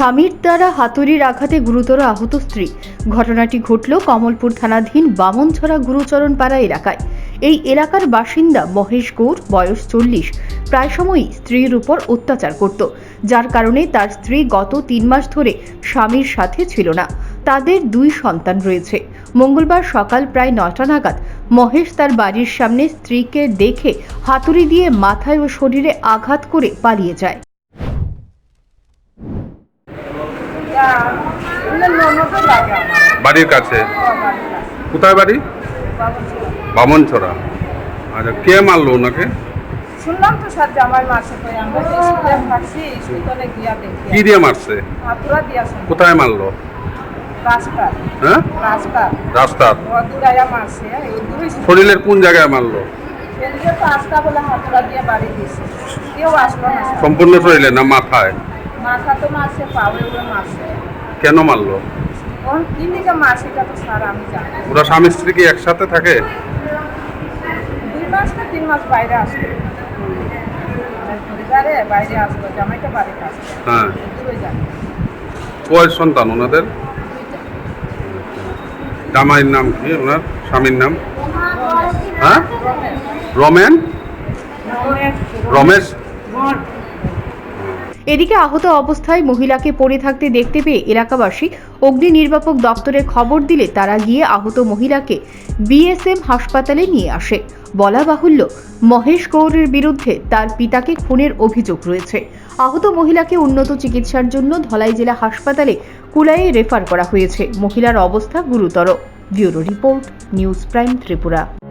স্বামীর দ্বারা হাতুড়ির আঘাতে গুরুতর আহত স্ত্রী। ঘটনাটি ঘটল কমলপুর থানাধীন বামনছড়া গুরুচরণ পাড়া এলাকায়। এই এলাকার বাসিন্দা মহেশ গৌর, বয়স চল্লিশ, প্রায় সময়ই স্ত্রীর উপর অত্যাচার করত, যার কারণে তার স্ত্রী গত তিন মাস ধরে স্বামীর সাথে ছিল না। তাদের দুই সন্তান রয়েছে। মঙ্গলবার সকাল প্রায় নটা নাগাদ মহেশ তার বাড়ির সামনে স্ত্রীকে দেখে হাতুড়ি দিয়ে মাথায় ও শরীরে আঘাত করে পালিয়ে যায়। বাড়ির কাছে? কোথায় বাড়ি? বামনছড়া। আচ্ছা কে মারলো ওনাকে? শুনলাম তো স্যার জামাই মাসে করে আমরা যে স্কুলে থাকছি স্কুলে গিয়া দেখি। কি দিয়ে মারছে? দিয়া কোথায় মারলো? রাস্তা। হ্যাঁ? রাস্তা। মারছে শরীরের কোন জায়গায় মারলো? সেদিকে তো আস্তা বলে হাতুরা দিয়ে বাড়ি দিয়েছে কেউ আসলো না। সম্পূর্ণ শরীরে না মাথায়? মাথা তো পাওয়ে উড়ে মারছে। কেন মারলো? কোন কি দিকে মারছে এটা তো স্যার আমি জানি। ওরা স্বামী স্ত্রী কি একসাথে থাকে? দুই মাস না তিন মাস বাইরে আসলো। পরিবারে বাইরে আসলো জামাইটা বাড়িতে আসলো। হ্যাঁ। কয় সন্তান ওনাদের? জামাইয়ের নাম কি? ওনার স্বামীর নাম? হ্যাঁ? রমেন রমেশ। এদিকে আহত অবস্থায় মহিলাকে পড়ে থাকতে দেখতে পেয়ে এলাকাবাসী অগ্নি নির্বাপক দপ্তরে খবর দিলে তারা গিয়ে আহত মহিলাকে বিএসএম হাসপাতালে নিয়ে আসে। বলা বাহুল্য, মহেশ গৌরের বিরুদ্ধে তার পিতাকে খুনের অভিযোগ রয়েছে। আহত মহিলাকে উন্নত চিকিৎসার জন্য ধলাই জেলা হাসপাতালে কুলাইয়ে রেফার করা হয়েছে। মহিলার অবস্থা গুরুতর। Bureau report, news prime Tripura.